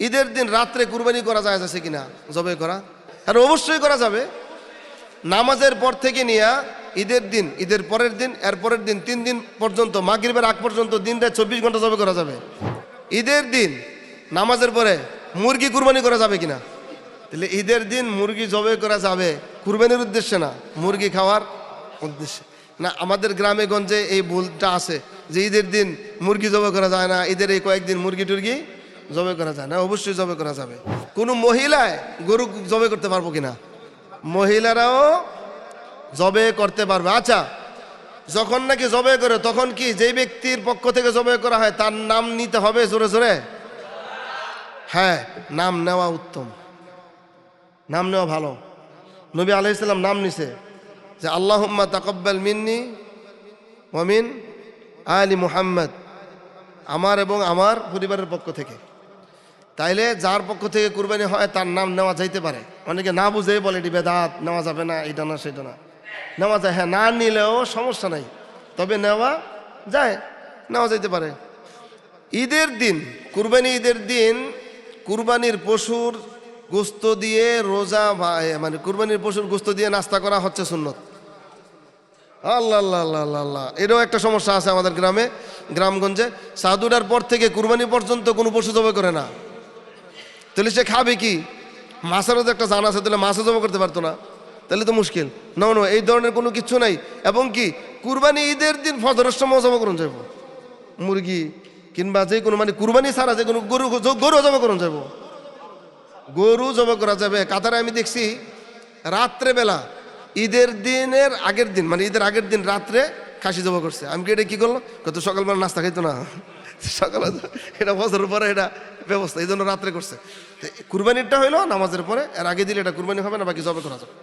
ঈদের দিন রাত্রে কুরবানি করা যায় আছে কিনা? জবে করা। আর অবশ্যই করা যাবে। নামাজের পর থেকে নিয়ে ঈদের দিন, ঈদের পরের দিন এর পরের দিন, তিন দিন পর্যন্ত, মাগরিবের আগ পর্যন্ত, দিন রাত চব্বিশ ঘণ্টা জবে করা যাবে। ঈদের দিন, নামাজের পরে মুরগি কুরবানি করা যাবে কিনা? তাহলে ঈদের দিন মুরগি জবে করা যাবে। কুরবানির উদ্দেশ্যে না, মুরগি খাওয়ার উদ্দেশ্যে। না, আমাদের গ্রামে গঞ্জে এই ভুলটা আছে যে ঈদের দিন মুরগি জবে করা যায় না, ঈদের এই কয়েকদিন মুরগি টুরগি জবে করা যায়? না, অবশ্যই জবে করা যাবে। কোনো মহিলায় গরু জবে করতে পারব কিনা? মহিলারাও জবে করতে পারবে। আচ্ছা যখন নাকি জবে করে, তখন কি যেই ব্যক্তির পক্ষ থেকে জবে করা হয়, তার নাম নিতে হবে জোরে জোরে? হ্যাঁ নাম নেওয়া উত্তম। নাম নেওয়া ভালো। নবী আলাইসাল্লাম নাম নিছে যে, আল্লাহুম্মা তাকব্বাল মিন্নি মমিন আলী মুহাম্মদ। আমার এবং আমার পরিবারের পক্ষ থেকে। তাইলে যার পক্ষ থেকে কুরবানি হয় তার নাম নেওয়া যাইতে পারে। অনেকে না বুঝেই বলে, এটি বেদাত, নেওয়া যাবে না এটা না, সেটা না। নেওয়া যায় হ্যাঁ না নিলেও সমস্যা নাই, তবে নেওয়া যায়, নেওয়া যাইতে পারে। ঈদের দিন, কুরবানি ঈদের দিন, কুরবানির পশুর গোস্ত দিয়ে রোজা মানে কুরবানির পশুর গোস্ত দিয়ে নাস্তা করা হচ্ছে সুন্নত। আল্লাহ আল্লাহ আল্লাহ আল্লাহ এটাও একটা সমস্যা আছে আমাদের গ্রামে, গ্রামগঞ্জে। সাধুটার পর থেকে কুরবানি পর্যন্ত কোনো পশু জবাই করে না। তাহলে সে খাবে কি? মাছেরও তো একটা জান আছে, তাহলে মাছও জমা করতে পারতো না। তাহলে তো মুশকিল। না না এই ধরনের কোনো কিছু নাই। এবং কি, কুরবানি ঈদের দিন ফজরের সময় জমা করুন যাব মুরগি কিংবা যে কোনো মানে কুরবানি ছাড়া যে কোনো গরু গরু জমা করুন যাব গরু জমা করা যাবে। কাতারে আমি দেখছি, রাত্রেবেলা, ঈদের দিনের আগের দিন মানে ঈদের আগের দিন রাত্রে খাসি জমা করছে। আমি কি এটা কী করল কত সকালবেলা নাস্তা খাইতো না? সকালে এটা বছরের পরে এটা ব্যবস্থা এই জন্য রাত্রে করছে। কুরবানিরটা হইল নামাজের পরে, এর আগে দিলে এটা কুরবানি হবে না, বাকি জবে করা যাবে।